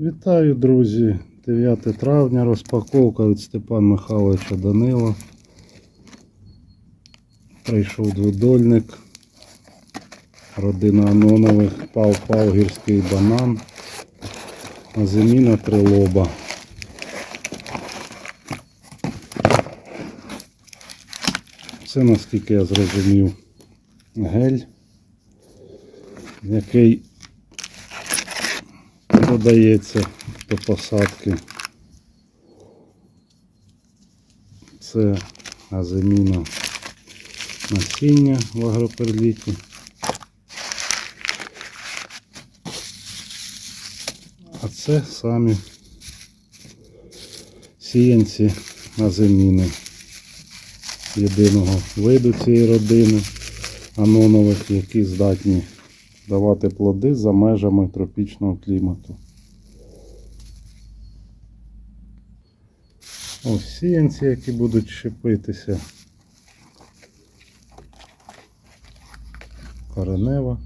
Вітаю, друзі! 9 травня, розпаковка від Степана Михайловича Данила. Прийшов дводольник. Родина Анонових, пав пав гірський банан. А заміна трилоба. Це, наскільки я зрозумів, гель, який додається до посадки. Це аземіна насіння в агроперліті. А це самі сіянці аземіни єдиного виду цієї родини анонових, які здатні давати плоди за межами тропічного клімату. Ось сіянці, які будуть щепитися. Коренева.